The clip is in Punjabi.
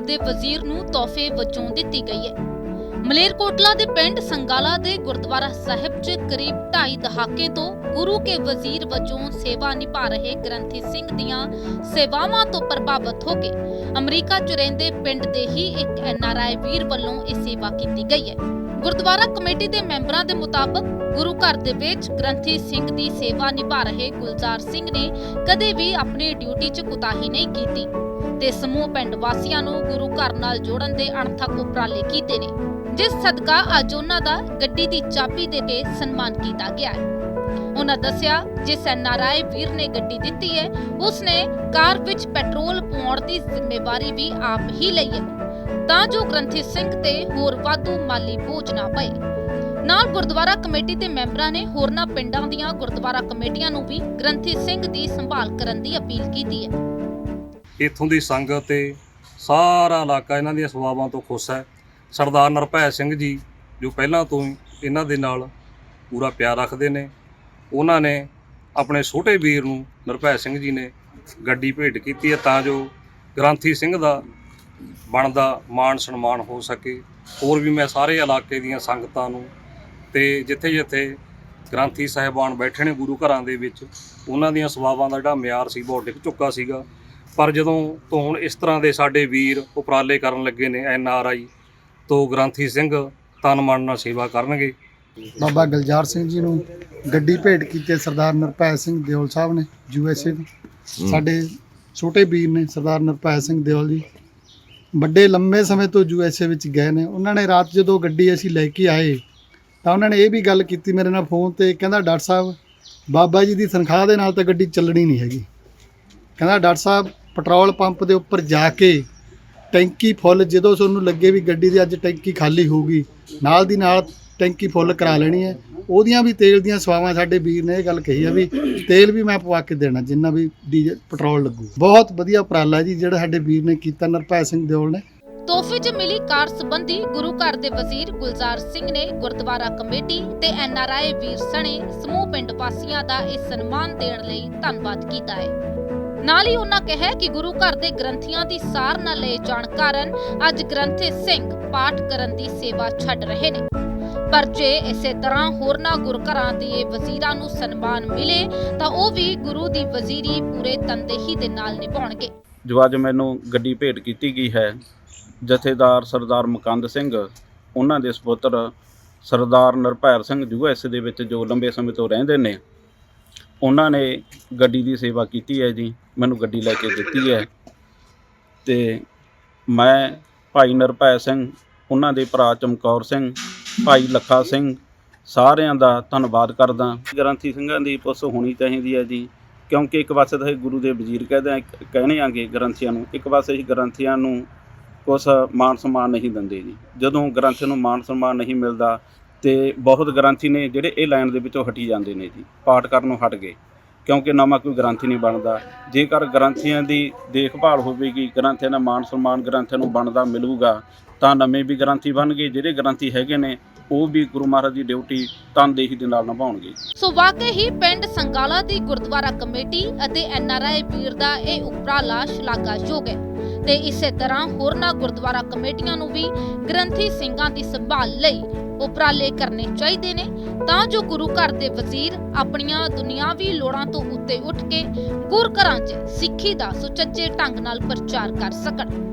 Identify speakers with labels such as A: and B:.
A: ਦੇ ਵਜ਼ੀਰ ਨੂੰ ਤੋਹਫੇ ਵਜੋਂ ਦਿੱਤੀ ਗਈ ਹੈ। ਮਲੇਰਕੋਟਲਾ ਦੇ ਪਿੰਡ ਸੰਗਾਲਾ ਦੇ ਗੁਰਦੁਆਰਾ ਸਾਹਿਬ 'ਚ ਕਰੀਬ 2.5 ਦਹਾਕੇ ਤੋਂ ਗੁਰੂ ਕੇ ਵਜ਼ੀਰ ਵਜੋਂ ਸੇਵਾ ਨਿਭਾ ਰਹੇ ਗ੍ਰੰਥੀ ਸਿੰਘ ਦੀਆਂ ਸੇਵਾਵਾਂ ਤੋਂ ਪ੍ਰਭਾਵਿਤ ਹੋ ਕੇ ਅਮਰੀਕਾ 'ਚ ਰਹਿੰਦੇ ਪਿੰਡ ਦੇ ਹੀ ਇੱਕ ਐਨਆਰਆਈ ਵੀਰ ਵੱਲੋਂ ਇਹ ਸੇਵਾ ਕੀਤੀ ਗਈ ਹੈ। ਗੁਰਦੁਆਰਾ ਕਮੇਟੀ ਦੇ ਮੈਂਬਰਾਂ ਦੇ ਮੁਤਾਬਕ ਗੁਰੂ ਘਰ ਦੇ ਵਿੱਚ ਗ੍ਰੰਥੀ ਸਿੰਘ ਦੀ ਸੇਵਾ ਨਿਭਾ ਰਹੇ ਗੁਲਜ਼ਾਰ ਸਿੰਘ ਨੇ ਕਦੇ ਵੀ ਆਪਣੀ ਡਿਊਟੀ 'ਚ ਕੁਤਾਹੀ ਨਹੀਂ ਕੀਤੀ। ਤੇ ਸਮੂਹ ਪਿੰਡ ਵਾਸੀਆਂ ਨੂੰ ਗੁਰੂ ਘਰ ਨਾਲ ਜੋੜਨ ਦੇ ਅਣਥੱਕ ਉਪਰਾਲੇ ਕੀਤੇ ਨੇ, ਜਿਸ ਸਦਕਾ ਅੱਜ ਉਹਨਾਂ ਦਾ ਗੱਡੀ ਦੀ ਚਾਬੀ ਦੇ ਕੇ ਸਨਮਾਨ ਕੀਤਾ ਗਿਆ ਹੈ। ਉਹਨਾਂ ਦੱਸਿਆ, ਜਿਸ ਐਨਆਰਆਈ ਵੀਰ ਨੇ ਗੱਡੀ ਦਿੱਤੀ ਹੈ, ਉਸਨੇ ਕਾਰ ਵਿੱਚ ਪੈਟਰੋਲ ਪਾਉਣ ਦੀ ਜ਼ਿੰਮੇਵਾਰੀ ਵੀ ਆਪ ਹੀ ਲਈ ਹੈ। ਤਾਂ ਜੋ ਗ੍ਰੰਥੀ ਸਿੰਘ ਤੇ ਹੋਰ ਵਾਧੂ ਮਾਲੀ ਬੋਝ ਨਾ ਪਏ। ਨਾਲ ਗੁਰਦੁਆਰਾ ਕਮੇਟੀ ਦੇ ਮੈਂਬਰਾਂ ਨੇ ਹੋਰਨਾਂ ਪਿੰਡਾਂ ਦੀਆਂ ਗੁਰਦੁਆਰਾ ਕਮੇਟੀਆਂ ਨੂੰ ਵੀ ਗ੍ਰੰਥੀ ਸਿੰਘ ਦੀ ਸੰਭਾਲ ਕਰਨ ਦੀ ਅਪੀਲ ਕੀਤੀ ਹੈ।
B: ਇੱਥੋਂ ਦੀ ਸੰਗਤ ਤੇ ਸਾਰਾ ਇਲਾਕਾ ਇਹਨਾਂ ਦੀਆਂ ਸੇਵਾਵਾਂ ਤੋਂ ਖੁਸ਼ ਹੈ। ਸਰਦਾਰ ਨਰਭੈ ਸਿੰਘ ਜੀ, ਜੋ ਪਹਿਲਾਂ ਤੋਂ ਹੀ ਇਹਨਾਂ ਦੇ ਨਾਲ ਪੂਰਾ ਪਿਆਰ ਰੱਖਦੇ ਨੇ, ਉਹਨਾਂ ਨੇ ਆਪਣੇ ਛੋਟੇ ਵੀਰ ਨੂੰ ਨਰਭੈ ਸਿੰਘ ਜੀ ਨੇ ਗੱਡੀ ਭੇਟ ਕੀਤੀ ਹੈ ਤਾਂ ਜੋ ਗ੍ਰੰਥੀ ਸਿੰਘ ਦਾ ਬਣਦਾ ਮਾਣ ਸਨਮਾਨ ਹੋ ਸਕੇ। ਹੋਰ ਵੀ ਮੈਂ ਸਾਰੇ ਇਲਾਕੇ ਦੀਆਂ ਸੰਗਤਾਂ ਨੂੰ ਤੇ ਜਿੱਥੇ ਜਿੱਥੇ ਗ੍ਰੰਥੀ ਸਾਹਿਬਾਨ ਬੈਠੇ ਨੇ ਗੁਰੂ ਘਰਾਂ ਦੇ ਵਿੱਚ, ਉਹਨਾਂ ਦੀਆਂ ਸੇਵਾਵਾਂ ਦਾ ਜਿਹੜਾ ਮਿਆਰ ਸੀ, ਬਹੁਤ ਡਿੱਗ ਚੁੱਕਾ ਸੀਗਾ। ਪਰ ਜਦੋਂ ਤੋਂ ਹੁਣ ਇਸ ਤਰ੍ਹਾਂ ਦੇ ਸਾਡੇ ਵੀਰ ਉਪਰਾਲੇ ਕਰਨ ਲੱਗੇ ਨੇ ਐਨ ਆਰ ਆਈ ਤੋਂ ਗ੍ਰੰਥੀ ਸਿੰਘ ਤਨ ਮਨ ਨਾਲ ਸੇਵਾ ਕਰਨਗੇ।
C: ਬਾਬਾ ਗਲਜਾਰ ਸਿੰਘ ਜੀ ਨੂੰ ਗੱਡੀ ਭੇਟ ਕੀਤੀ ਸਰਦਾਰ ਨਿਰਭੈ ਸਿੰਘ ਦਿਓਲ ਸਾਹਿਬ ਨੇ ਯੂ ਐਸ ਏ ਸਾਡੇ ਛੋਟੇ ਵੀਰ ਨੇ ਸਰਦਾਰ ਨਿਰਭੈ ਸਿੰਘ ਦਿਓਲ ਜੀ। ਵੱਡੇ ਲੰਮੇ ਸਮੇਂ ਤੋਂ ਯੂ ਐਸ ਏ ਵਿੱਚ ਗਏ ਨੇ। ਉਹਨਾਂ ਨੇ ਰਾਤ ਜਦੋਂ ਗੱਡੀ ਅਸੀਂ ਲੈ ਕੇ ਆਏ ਤਾਂ ਉਹਨਾਂ ਨੇ ਇਹ ਵੀ ਗੱਲ ਕੀਤੀ ਮੇਰੇ ਨਾਲ ਫੋਨ ਤੇ ਕਹਿੰਦਾ ਡਾਕਟਰ ਸਾਹਿਬ ਬਾਬਾ ਜੀ ਦੀ ਤਨਖਾਹ ਦੇ ਨਾਲ ਤਾਂ ਗੱਡੀ ਚੱਲਣੀ ਨਹੀਂ ਹੈਗੀ। ਕਹਿੰਦਾ, ਡਾਕਟਰ ਸਾਹਿਬ, ਪੈਟਰੋਲ ਪੰਪ ਦੇ ਉੱਪਰ ਜਾ ਕੇ ਟੈਂਕੀ ਫੁੱਲ, ਜਦੋਂ ਤੁਹਾਨੂੰ ਲੱਗੇ ਵੀ ਗੱਡੀ ਦੀ ਅੱਜ ਟੈਂਕੀ ਖਾਲੀ ਹੋਊਗੀ, ਨਾਲ ਦੀ ਨਾਲ ਟੈਂਕੀ ਫੁੱਲ ਕਰਾ ਲੈਣੀ ਹੈ। ਉਹਦੀਆਂ ਵੀ ਤੇਲ ਦੀਆਂ ਸਵਾਵਾਂ ਸਾਡੇ ਵੀਰ ਨੇ ਇਹ ਗੱਲ ਕਹੀ ਆ ਵੀ ਤੇਲ ਵੀ ਮੈਂ ਪਵਾ ਕੇ ਦੇਣਾ, ਜਿੰਨਾ ਵੀ ਡੀਜ਼ਲ, ਪੈਟਰੋਲ ਲੱਗੂ। ਬਹੁਤ ਵਧੀਆ ਉਪਰਾਲਾ ਜੀ ਜਿਹੜਾ ਸਾਡੇ ਵੀਰ ਨੇ ਕੀਤਾ, ਨਰਭੈ ਸਿੰਘ ਦਿਓਲ ਨੇ।
A: ਤੋਹਫੇ 'ਚ ਮਿਲੀ ਕਾਰ ਸੰਬੰਧੀ ਗੁਰੂ ਘਰ ਦੇ ਵਜ਼ੀਰ ਗੁਲਜ਼ਾਰ ਸਿੰਘ ਨੇ ਗੁਰਦੁਆਰਾ ਕਮੇਟੀ ਤੇ ਐਨਆਰਆਈ ਵੀਰ ਸਣੇ ਸਮੂਹ ਪਿੰਡ ਵਾਸੀਆਂ ਦਾ ਇਹ ਸਨਮਾਨ ਦੇਣ ਲਈ ਧੰਨਵਾਦ ਕੀਤਾ ਹੈ। ਨਾਲ ਹੀ ਉਹਨਾਂ ਕਿਹਾ ਕਿ ਗੁਰੂ ਘਰ ਦੇ ਗ੍ਰੰਥੀਆਂ ਦੀ ਸਾਰ ਨਾ ਲਏ ਜਾਣ ਕਾਰਨ ਅੱਜ ਗ੍ਰੰਥੀ ਸਿੰਘ ਪਾਠ ਕਰਨ ਦੀ ਸੇਵਾ ਛੱਡ ਰਹੇ ਨੇ। ਪਰ ਜੇ ਇਸੇ ਤਰ੍ਹਾਂ ਹੋਰਨਾਂ ਗੁਰਘਰਾਂ ਦੇ ਵਜ਼ੀਰਾਂ ਨੂੰ ਸਨਮਾਨ ਮਿਲੇ, ਤਾਂ ਉਹ ਵੀ ਗੁਰੂ ਦੀ ਵਜ਼ੀਰੀ ਪੂਰੇ ਤਨਦੇਹੀ ਦੇ ਨਾਲ ਨਿਭਾਉਣਗੇ।
D: ਜੋ ਅੱਜ ਮੈਨੂੰ ਗੱਡੀ ਭੇਟ ਕੀਤੀ ਗਈ ਹੈ, ਜਥੇਦਾਰ ਸਰਦਾਰ ਮੁਕੰਦ ਸਿੰਘ, ਉਹਨਾਂ ਦੇ ਸੁਪੁੱਤਰ ਸਰਦਾਰ ਨਿਰਭੈਰ ਸਿੰਘ ਯੂਐਸ ਦੇ ਵਿੱਚ ਜੋ ਲੰਬੇ ਸਮੇਂ ਤੋਂ ਰਹਿੰਦੇ ਨੇ ਉਹਨਾਂ ਨੇ ਗੱਡੀ ਦੀ ਸੇਵਾ ਕੀਤੀ ਹੈ ਜੀ, ਮੈਨੂੰ ਗੱਡੀ ਲੈ ਕੇ ਦਿੱਤੀ ਹੈ। ਤੇ ਮੈਂ ਭਾਈ ਨਿਰਭੈ ਸਿੰਘ, ਉਹਨਾਂ ਦੇ ਭਰਾ ਚਮਕੌਰ ਸਿੰਘ, ਭਾਈ ਲੱਖਾ ਸਿੰਘ, ਸਾਰਿਆਂ ਦਾ ਧੰਨਵਾਦ ਕਰਦਾ। ਗ੍ਰੰਥੀ ਸਿੰਘਾਂ ਦੀ ਪੁੱਛ ਹੋਣੀ ਚਾਹੀਦੀ ਹੈ ਜੀ, ਕਿਉਂਕਿ ਇੱਕ ਪਾਸੇ ਤਾਂ ਇਹ ਗੁਰੂ ਦੇ ਵਜ਼ੀਰ ਕਹਿੰਦੇ ਆ ਕਹਿਣੇ ਆਂਗੇ ਗ੍ਰੰਥੀਆਂ ਨੂੰ, ਇੱਕ ਪਾਸੇ ਹੀ ਗ੍ਰੰਥੀਆਂ ਨੂੰ ਕੁਛ ਮਾਨ ਸਨਮਾਨ ਨਹੀਂ ਦਿੰਦੇ ਜੀ। ਜਦੋਂ ਗ੍ਰੰਥੀ ਨੂੰ ਮਾਨ ਸਨਮਾਨ ਨਹੀਂ ਮਿਲਦਾ ਤੇ ਬਹੁਤ ਗ੍ਰੰਥੀ ਨੇ ਜਿਹੜੇ ਇਹ ਲਾਈਨ ਦੇ ਵਿੱਚੋਂ ਹਟੀ ਜਾਂਦੇ ਨੇ ਜੀ, ਪਾਠ ਕਰਨੋਂ ਹਟ ਗਏ। ਕਿਉਂਕਿ ਨਵਾਂ ਕੋਈ ਗ੍ਰੰਥੀ ਨਹੀਂ ਬਣਦਾ। ਜੇਕਰ ਗ੍ਰੰਥੀਆਂ ਦੀ ਦੇਖਭਾਲ ਹੋਵੇਗੀ, ਗ੍ਰੰਥੀਆਂ ਦਾ ਮਾਨ ਸਨਮਾਨ ਗ੍ਰੰਥੀਆਂ ਨੂੰ ਬਣਦਾ ਮਿਲੂਗਾ, ਤਾਂ ਨਵੇਂ ਵੀ ਗ੍ਰੰਥੀ ਬਣਗੇ ਜਿਹੜੇ ਗ੍ਰੰਥੀ ਹੈਗੇ ਨੇ, ਉਹ ਵੀ ਗੁਰੂ ਮਹਾਰਾਜ ਦੀ ਡਿਊਟੀ ਤਨਦੇਹੀ ਦੇ ਨਾਲ ਨਿਭਾਉਣਗੇ।
A: ਸੋ ਵਾਕਈ ਹੀ ਪਿੰਡ ਸੰਗਾਲਾ ਦੀ ਗੁਰਦੁਆਰਾ ਕਮੇਟੀ ਅਤੇ ਐਨਆਰਆਈ ਵੀਰ ਦਾ ਇਹ ਉਪਰਾਲਾ ਸ਼ਲਾਘਾਯੋਗ ਹੈ। ਤੇ ਇਸੇ ਤਰ੍ਹਾਂ ਹੋਰਨਾਂ ਗੁਰਦੁਆਰਾ ਕਮੇਟੀਆਂ ਨੂੰ ਵੀ ਗ੍ਰੰਥੀ ਸਿੰਘਾਂ ਦੀ ਸੰਭਾਲ ਲਈ ਉਪਰਾਲੇ ਕਰਨੇ ਚਾਹੀਦੇ ਨੇ, ਤਾਂ ਜੋ ਗੁਰੂ ਘਰ ਦੇ ਵਜ਼ੀਰ ਆਪਣੀਆਂ ਦੁਨਿਆਵੀ ਲੋੜਾਂ ਤੋਂ ਉੱਤੇ ਉੱਠ ਕੇ ਗੁਰ ਘਰਾਂ 'ਚ ਸਿੱਖੀ ਦਾ ਸੁਚੱਜੇ ਢੰਗ ਨਾਲ ਪ੍ਰਚਾਰ ਕਰ ਸਕਣ।